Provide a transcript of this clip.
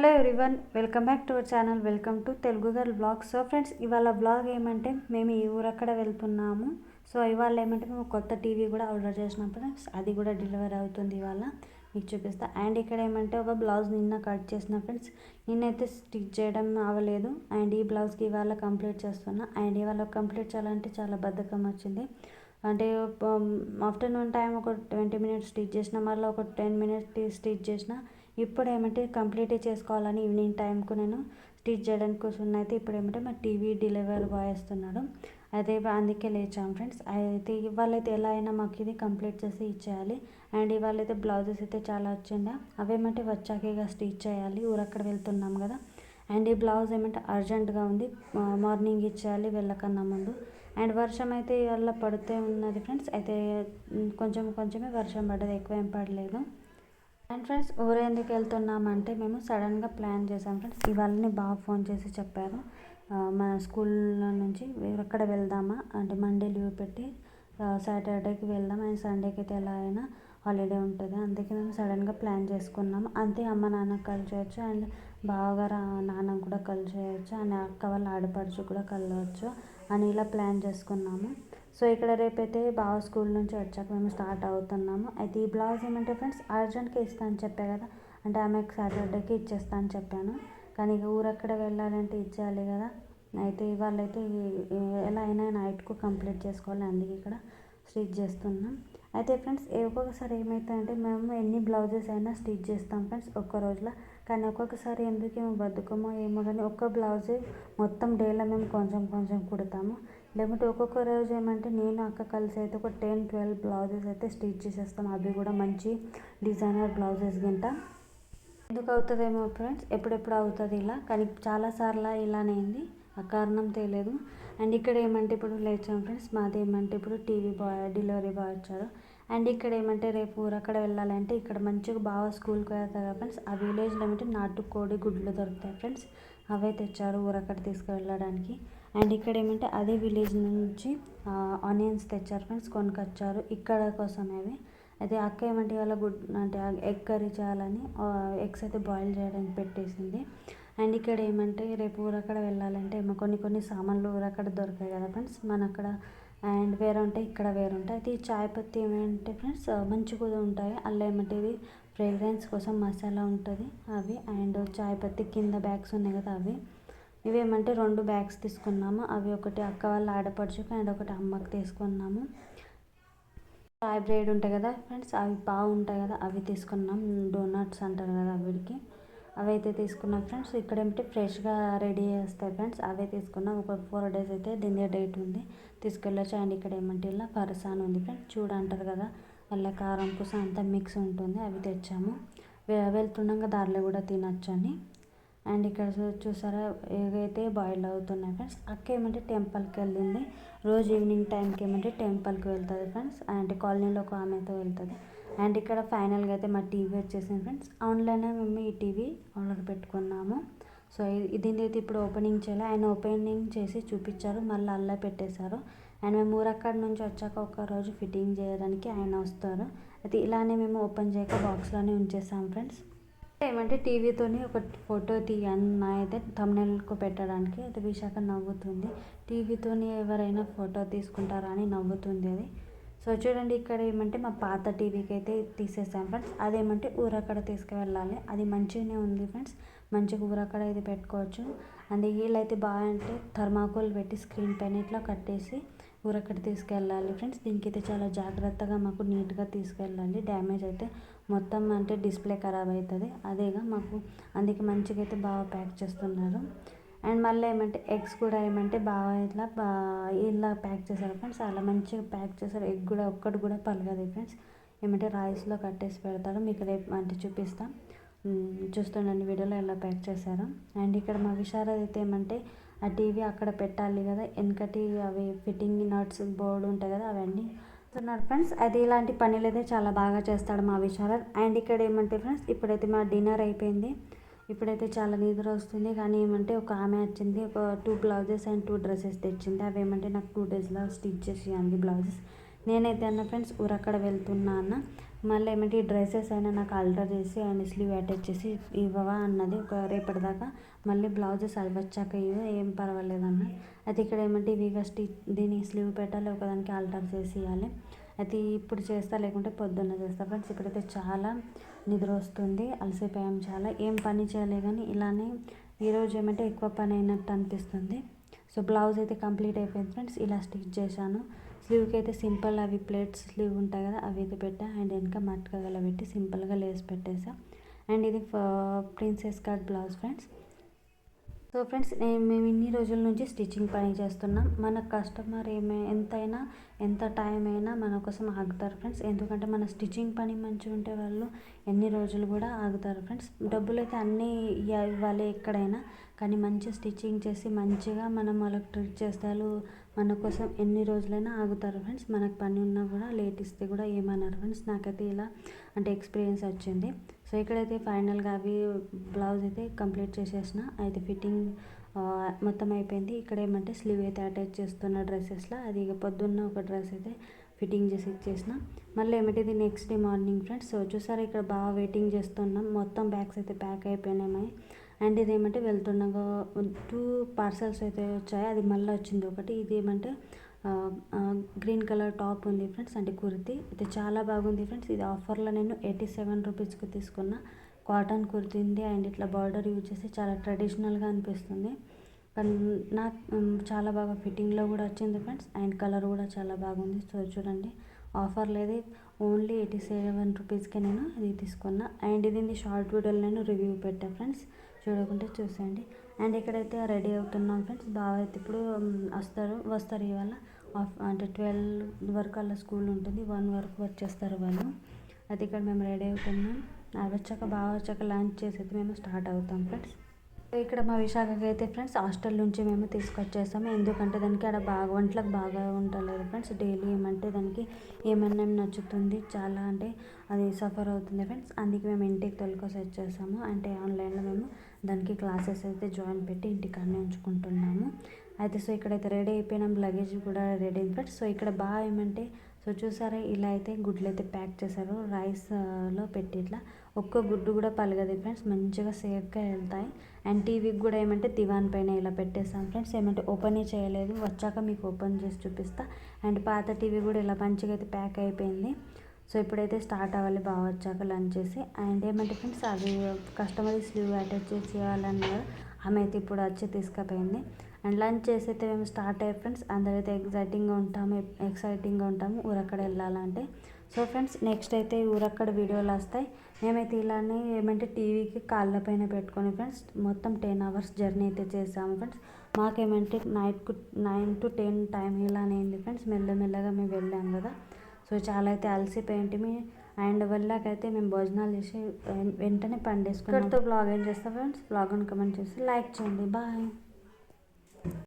Hello everyone welcome back to our channel welcome to Telugu girl blog so friends ఇవాళ blog ఏమంటే మేము ఈ ఊరక్కడ వెళ్తున్నాము. సో ఇవాళ ఏమంటే మేము కొత్త టీవీ కూడా ఆర్డర్ చేసినప్పుడు ఫ్రెండ్స్ అది కూడా డెలివరీ అవుతుంది ఇవాళ. మీకు చూపిస్తా. అండ్ ఇక్కడ ఏమంటే ఒక బ్లౌజ్ నిన్న కట్ చేసిన ఫ్రెండ్స్ నిన్నైతే స్టిచ్ చేయడం అవ్వలేదు. అండ్ ఈ బ్లౌజ్కి ఇవాళ కంప్లీట్ చేస్తున్నా. అండ్ ఇవాళ కంప్లీట్ చేయాలంటే చాలా బద్ధకం వచ్చింది. అంటే ఆఫ్టర్నూన్ టైం ఒక ట్వంటీ మినిట్స్ స్టిచ్ చేసిన మళ్ళీ ఒక టెన్ మినిట్స్ స్టిచ్ చేసిన ఇప్పుడు ఏమంటే కంప్లీట్ చేసుకోవాలని ఈవినింగ్ టైంకు నేను స్టిచ్ చేయడానికి కూర్చున్న అయితే ఇప్పుడు ఏమంటే మా టీవీ డెలివరీ బాయ్ వస్తున్నాడు. అయితే అందుకే లేచాం ఫ్రెండ్స్. అయితే ఇవాళ అయితే ఎలా అయినా మాకు ఇది కంప్లీట్ చేసి ఇచ్చేయాలి. అండ్ ఇవాళ అయితే బ్లౌజెస్ అయితే చాలా వచ్చిందా. అవేమంటే వచ్చాక ఇక స్టిచ్ చేయాలి. ఊరక్కడ వెళ్తున్నాం కదా. అండ్ ఈ బ్లౌజ్ ఏమంటే అర్జెంటుగా ఉంది. మార్నింగ్ ఇచ్చేయాలి వెళ్ళకన్నా ముందు. అండ్ వర్షం అయితే ఇవాళ పడుతూ ఉన్నది ఫ్రెండ్స్. అయితే కొంచెం కొంచెమే వర్షం పడ్డది. ఎక్కువ ఏం పడలేదు. అండ్ ఫ్రెండ్స్ ఊరేందుకు ఎందుకు వెళ్తున్నామంటే మేము సడన్గా ప్లాన్ చేసాం ఫ్రెండ్స్. ఇవాళని బాగా ఫోన్ చేసి చెప్పారు. మన స్కూల్లో నుంచి ఎక్కడ వెళ్దామా? అంటే మండే లీవ్ పెట్టి సాటర్డేకి వెళ్దాం అండ్ సండేకి అయితే ఎలా అయినా హాలిడే ఉంటుంది. అందుకే మేము సడన్గా ప్లాన్ చేసుకున్నాము. అంతే అమ్మ నాన్న కలిసేయచ్చు అండ్ బాగా నాన్న కూడా కలిసేయచ్చు అండ్ అక్క వాళ్ళ ఆడపడుచు కూడా కలవచ్చు అని ఇలా ప్లాన్ చేసుకున్నాము. సో ఇక్కడ రేపైతే బాగా స్కూల్ నుంచి వచ్చాక మేము స్టార్ట్ అవుతున్నాము. అయితే ఈ బ్లౌజ్ ఏమంటే ఫ్రెండ్స్ అర్జెంట్గా ఇస్తాను అని చెప్పా కదా అంటే ఆమెకు సాటర్డేకి ఇచ్చేస్తా అని చెప్పాను. కానీ ఇక ఊరక్కడ వెళ్ళాలంటే ఇచ్చేయాలి కదా. అయితే ఇవాళ ఎలా అయినా నైట్కు కంప్లీట్ చేసుకోవాలి అందుకే ఇక్కడ స్టిచ్ చేస్తున్నాం. అయితే ఫ్రెండ్స్ ఒక్కొక్కసారి ఏమవుతుందంటే మేము ఎన్ని బ్లౌజెస్ అయినా స్టిచ్ చేస్తాం ఫ్రెండ్స్ ఒక్క రోజులో కానీ ఒక్కొక్కసారి ఎందుకేమో ఏమో బతుకమో ఏమో కానీ ఒక్క బ్లౌజే మొత్తం డేలో మేము కొంచెం కొంచెం కుడతాము. లేకుంటే ఒక్కొక్క రోజు ఏమంటే నేను అక్క కలిసి అయితే ఒక టెన్ ట్వెల్వ్ బ్లౌజెస్ అయితే స్టిచ్ చేసేస్తాం. అవి కూడా మంచి డిజైనర్ బ్లౌజెస్ గింట ఎందుకు అవుతుందేమో ఫ్రెండ్స్ ఎప్పుడెప్పుడు అవుతుంది ఇలా? కానీ చాలాసార్లు ఇలానే అయింది. ఆ కారణం తెలియదు. అండ్ ఇక్కడ ఏమంటే ఇప్పుడు లేచాం ఫ్రెండ్స్ మాది ఏమంటే ఇప్పుడు టీవీ బాయ్ డెలివరీ బాయ్ వచ్చారు. అండ్ ఇక్కడ ఏమంటే రేపు ఊరక్కడ వెళ్ళాలంటే ఇక్కడ మంచిగా బాగా స్కూల్కి వెళ్తారు ఫ్రెండ్స్. ఆ విలేజ్లో ఏమంటే నాటుకోడి గుడ్లు దొరుకుతాయి ఫ్రెండ్స్. అవే తెచ్చారు ఊరక్కడ తీసుకువెళ్ళడానికి. అండ్ ఇక్కడ ఏమంటే అదే విలేజ్ నుంచి ఆనియన్స్ తెచ్చారు ఫ్రెండ్స్ కొనుకొచ్చారు. ఇక్కడ కోసం అవి అయితే అక్క ఏమంటే వాళ్ళ గుడ్ అంటే ఎగ్ కర్రీ చేయాలని ఎగ్స్ అయితే బాయిల్ చేయడానికి పెట్టేసింది. అండ్ ఇక్కడ ఏమంటే రేపు ఊరక్కడ వెళ్ళాలంటే ఏమో కొన్ని కొన్ని సామాన్లు ఊరక్కడ దొరకాయి కదా ఫ్రెండ్స్. మన అక్కడ అండ్ వేరే ఉంటాయి ఇక్కడ వేరే ఉంటాయి అయితే ఈ చాయ్ పత్తి ఏమంటే ఫ్రెండ్స్ మంచిగా ఉంటాయి. అల్ల ఏమంటే ఇది ఫ్రేగ్రెన్స్ కోసం మసాలా ఉంటుంది అవి. అండ్ చాయ్ పత్తి కింద బ్యాగ్స్ ఉన్నాయి కదా అవి. ఇవేమంటే రెండు బ్యాగ్స్ తీసుకున్నాము. అవి ఒకటి అక్క వాళ్ళ ఆడపడుచుకు అండ్ ఒకటి అమ్మకి తీసుకున్నాము. చాయ్ బ్రేడ్ ఉంటాయి కదా ఫ్రెండ్స్ అవి బాగుంటాయి కదా అవి తీసుకున్నాం డోనట్స్ అంటారు కదా వీడికి. అవైతే తీసుకున్నాం ఫ్రెండ్స్. ఇక్కడ ఏమిటి ఫ్రెష్గా రెడీ చేస్తాయి ఫ్రెండ్స్. అవే తీసుకున్నాం. ఒక ఫోర్ డేస్ అయితే దీని డేట్ ఉంది. తీసుకెళ్ళొచ్చు. అండ్ ఇక్కడ ఏమంటే ఇలా పరసాన్ ఉంది ఫ్రెండ్స్. చూడంటారు కదా మళ్ళీ కారం పూస అంతా మిక్స్ ఉంటుంది. అవి తెచ్చాము. వెళ్తుండగా దారిలో కూడా తినొచ్చు అని. అండ్ ఇక్కడ చూసారా ఏవైతే బాయిల్ అవుతున్నాయి ఫ్రెండ్స్. అక్క ఏమంటే టెంపుల్కి వెళ్ళింది. రోజు ఈవినింగ్ టైంకి ఏమంటే టెంపుల్కి వెళ్తుంది ఫ్రెండ్స్. అండ్ కాలనీలో ఒక ఆమెతో వెళ్తుంది. అండ్ ఇక్కడ ఫైనల్గా అయితే మా టీవీ వచ్చేసింది ఫ్రెండ్స్. ఆన్లైన్లో మేము ఈ టీవీ ఆర్డర్ పెట్టుకున్నాము. సో దీని అయితే ఇప్పుడు ఓపెనింగ్ చేయాలి. ఆయన ఓపెనింగ్ చేసి చూపించారు. మళ్ళీ అల్లా పెట్టేశారు. అండ్ మేము ఊరక్కడి నుంచి వచ్చాక ఒక రోజు ఫిట్టింగ్ చేయడానికి ఆయన వస్తారు. అయితే ఇలానే మేము ఓపెన్ చేయక బాక్స్లోనే ఉంచేసాం ఫ్రెండ్స్. ఏమంటే టీవీతోని ఒక ఫోటో తీయన్న అయితే తమ్నెల్కు పెట్టడానికి అయితే విశాఖ నవ్వుతుంది. టీవీతోని ఎవరైనా ఫోటో తీసుకుంటారా అని నవ్వుతుంది అది. సో చూడండి ఇక్కడ ఏమంటే మా పాత టీవీకి అయితే తీసేసాం ఫ్రెండ్స్. అదేమంటే ఊరక్కడ తీసుకువెళ్ళాలి. అది మంచిగానే ఉంది ఫ్రెండ్స్. మంచిగా ఊరక్కడ ఇది పెట్టుకోవచ్చు. అండ్ వీళ్ళైతే బాగా అంటే థర్మాకోల్ పెట్టి స్క్రీన్ పైన ఇట్లా కట్టేసి ఊరక్కడ తీసుకెళ్ళాలి ఫ్రెండ్స్. దీనికి అయితే చాలా జాగ్రత్తగా మాకు నీట్గా తీసుకెళ్ళాలి. డ్యామేజ్ అయితే మొత్తం అంటే డిస్ప్లే ఖరాబ్ అవుతుంది. అదేగా మాకు అందుకే మంచిగా అయితే బాగా ప్యాక్ చేస్తున్నారు. అండ్ మళ్ళీ ఏమంటే ఎగ్స్ కూడా ఏమంటే బాగా ఇట్లా ఇలా ప్యాక్ చేశారు ఫ్రెండ్స్. అలా మంచిగా ప్యాక్ చేశారు. ఎగ్ కూడా ఒక్కటి కూడా పలగదు ఫ్రెండ్స్. ఏమంటే రైస్లో కట్టేసి పెడతారు. మీకు రేపు అంటే చూపిస్తాం. చూస్తుండండి వీడియోలో ఎలా ప్యాక్ చేశారు. అండ్ ఇక్కడ మా విషారద అయితే ఏమంటే ఆ టీవీ అక్కడ పెట్టాలి కదా. వెనకటి అవి ఫిట్టింగ్ నట్స్ బోర్డు ఉంటాయి కదా అవన్నీ చూస్తున్నారు ఫ్రెండ్స్. అది ఇలాంటి పనులు అయితే చాలా బాగా చేస్తాడు మా విశారద్. అండ్ ఇక్కడ ఏమంటే ఫ్రెండ్స్ ఇప్పుడైతే మా డిన్నర్ అయిపోయింది. ఇప్పుడైతే చాలా నిద్ర వస్తుంది. కానీ ఏమంటే ఒక ఆమె వచ్చింది. ఒక two blouses and two dresses తెచ్చింది. అవి ఏమంటే నాకు టూ డేస్లో స్టిచ్ చేసి అంది బ్లౌజెస్ నేనైతే అన్న ఫ్రెండ్స్ ఊరక్కడ వెళ్తున్నా అన్న. మళ్ళీ ఏమంటే ఈ డ్రెస్సెస్ అయినా నాకు ఆల్టర్ చేసి అండ్ స్లీవ్ అటాచ్ చేసి ఇవ్వవా అన్నది ఒక రేపటిదాకా మళ్ళీ బ్లౌజెస్ అవి వచ్చాక ఇవ్వ. ఏం పర్వాలేదు అన్న. అయితే ఇక్కడ ఏమంటే ఇవి స్టిచ్ దీనికి స్లీవ్ పెట్టాలి. ఒకదానికి ఆల్టర్ చేసి ఇవ్వాలి. అయితే ఇప్పుడు చేస్తా లేకుంటే పొద్దున్న చేస్తా. ఫ్రెండ్స్ ఇప్పుడైతే చాలా నిద్ర వస్తుంది అలసిపోయాం చాలా. ఏం పని చేయలే కానీ ఇలానే ఈరోజు ఏమంటే ఎక్కువ పని అయినట్టు అనిపిస్తుంది. సో బ్లౌజ్ అయితే కంప్లీట్ అయిపోయింది ఫ్రెండ్స్. ఇలా స్టిచ్ చేశాను. స్లీవ్కి అయితే సింపుల్ అవి ప్లేట్స్ స్లీవ్ ఉంటాయి కదా అవి అయితే పెట్టా. అండ్ వెనక మట్కగల పెట్టి సింపుల్గా లేస్ పెట్టేసా అండ్ ఇది princess cut blouse friends. So friends నేను మేము ఇన్ని రోజుల నుంచి స్టిచ్చింగ్ పని చేస్తున్నాం. మన కస్టమర్ ఏమే ఎంతైనా ఎంత టైం అయినా మన కోసం ఆగుతారు ఫ్రెండ్స్. ఎందుకంటే మన స్టిచ్చింగ్ పని మంచిగా ఉంటే వాళ్ళు ఎన్ని రోజులు కూడా ఆగుతారు ఫ్రెండ్స్. డబ్బులు అయితే అన్నీ ఇవ్వాలి ఎక్కడైనా కానీ మంచిగా స్టిచ్చింగ్ చేసి మంచిగా మనం వాళ్ళకి ట్రీట్ చేస్తారు మన కోసం ఎన్ని రోజులైనా ఆగుతారు ఫ్రెండ్స్. మనకు పని ఉన్నా కూడా లేట్ ఇస్తే కూడా ఏమన్నారు ఫ్రెండ్స్. నాకైతే ఇలా అంటే ఎక్స్పీరియన్స్ వచ్చింది. సో ఇక్కడైతే ఫైనల్గా అవి బ్లౌజ్ అయితే కంప్లీట్ చేసేసిన. అయితే ఫిట్టింగ్ మొత్తం అయిపోయింది. ఇక్కడ ఏమంటే స్లీవ్ అయితే అటాచ్ చేస్తున్న డ్రెస్సెస్లో. అది ఇక పొద్దున్న ఒక డ్రెస్ అయితే ఫిట్టింగ్ చేసి ఇచ్చేసిన. మళ్ళీ ఏమిటి ఇది next day morning friends so చూసారా ఇక్కడ బాగా వెయిటింగ్ చేస్తున్నాం. మొత్తం బ్యాగ్స్ అయితే ప్యాక్ అయిపోయినాయి. అండ్ ఇది ఏమంటే వెళ్తుండగా టూ పార్సల్స్ అయితే వచ్చాయి. అది మళ్ళీ వచ్చింది ఒకటి. ఇది ఏమంటే గ్రీన్ కలర్ టాప్ ఉంది ఫ్రెండ్స్ అంటే కుర్తి. ఇది చాలా బాగుంది ఫ్రెండ్స్. ఇది ఆఫర్లో నేను ఎయిటీ సెవెన్ రూపీస్కి తీసుకున్న కాటన్ కుర్తి ఉంది అండ్ ఇట్లా బార్డర్ యూజ్ చేసి చాలా ట్రెడిషనల్గా అనిపిస్తుంది. కానీ నాకు చాలా బాగా ఫిట్టింగ్లో కూడా వచ్చింది ఫ్రెండ్స్. అండ్ కలర్ కూడా చాలా బాగుంది. సో చూడండి ఆఫర్ లేదు. ఓన్లీ ఎయిటీ సెవెన్ రూపీస్కే నేను ఇది తీసుకున్నా. అండ్ ఇది షార్ట్ వీడియోలో నేను రివ్యూ పెట్టా ఫ్రెండ్స్. చూడకుంటే చూసేయండి. అండ్ ఇక్కడైతే రెడీ అవుతున్నాం ఫ్రెండ్స్. బాగా అయితే ఇప్పుడు వస్తారు. వస్తారు ఇవాళ. అంటే ట్వెల్వ్ వరకు అలా స్కూల్ ఉంటుంది. వన్ వరకు వచ్చేస్తారు వాళ్ళు. అయితే ఇక్కడ మేము రెడీ అవుతున్నాం. అవి వచ్చాక బాగా వచ్చాక లంచ్ చేసి అయితే మేము స్టార్ట్ అవుతాం ఫ్రెండ్స్. ఇక్కడ మా విశాఖకి అయితే ఫ్రెండ్స్ హాస్టల్ నుంచి మేము తీసుకొచ్చేస్తాము ఎందుకంటే దానికి అక్కడ బాగా వంటలకు బాగా ఉండలేదు ఫ్రెండ్స్. డైలీ ఏమంటే దానికి ఏమన్నా నచ్చుతుంది చాలా అంటే అది సఫర్ అవుతుంది ఫ్రెండ్స్. అందుకే మేము ఇంటికి తొలికొసి వచ్చేసాము. అంటే ఆన్లైన్లో మేము దానికి క్లాసెస్ అయితే జాయిన్ పెట్టి ఇంటికాడనే ఉంచుకుంటున్నాము. అయితే సో ఇక్కడైతే రెడీ అయిపోయినాం. లగేజ్ కూడా రెడీ అయింది ఫ్రెండ్స్. సో ఇక్కడ బాగా ఏమంటే సో చూసారా ఇలా అయితే గుడ్లు అయితే ప్యాక్ చేశారు. రైస్లో పెట్టి ఇట్లా ఒక్క గుడ్డు కూడా పలగదు ఫ్రెండ్స్. మంచిగా సేఫ్గా వెళ్తాయి. అండ్ టీవీకి కూడా ఏమంటే దివాన్ పైన ఇలా పెట్టేస్తాం ఫ్రెండ్స్. ఏమంటే ఓపెనే చేయలేదు. వచ్చాక మీకు ఓపెన్ చేసి చూపిస్తా. అండ్ పాత టీవీ కూడా ఇలా మంచిగా అయితే ప్యాక్ అయిపోయింది. సో ఇప్పుడైతే స్టార్ట్ అవ్వాలి. బాగా వచ్చాక లంచ్ చేసి. అండ్ ఏమంటే ఫ్రెండ్స్ అది కస్టమర్ స్లీవ్ అటాచ్ చేసి ఇవ్వాలన్నారు ఆమె అయితే ఇప్పుడు వచ్చి తీసుకుపోయింది. అండ్ లంచ్ చేసి అయితే మేము స్టార్ట్ అయ్యే ఫ్రెండ్స్ అందరైతే ఎగ్జైటింగ్గా ఉంటాము ఎక్సైటింగ్గా ఉంటాము. ఊరక్కడ వెళ్ళాలంటే. సో ఫ్రెండ్స్ నెక్స్ట్ అయితే ఊరక్కడ వీడియోలు వస్తాయి. మేమైతే ఇలానే ఏమంటే టీవీకి కాళ్ళ పైన పెట్టుకొని ఫ్రెండ్స్ మొత్తం టెన్ అవర్స్ జర్నీ అయితే చేసాము friends మాకేమంటే night nine to ten time ఇలానే అయింది ఫ్రెండ్స్ మెల్లమెల్లగా మేము వెళ్ళాం కదా. సో చాలా అయితే అలసిపోయింటిమి అండ్ వెళ్ళాకైతే మేము భోజనాలు చేసి వెంటనే పండేసుకున్నాం. బ్లాగ్ ఏం చేస్తాం ఫ్రెండ్స్ బ్లాగ్ కమెంట్ చేసి లైక్ చేయండి. బాయ్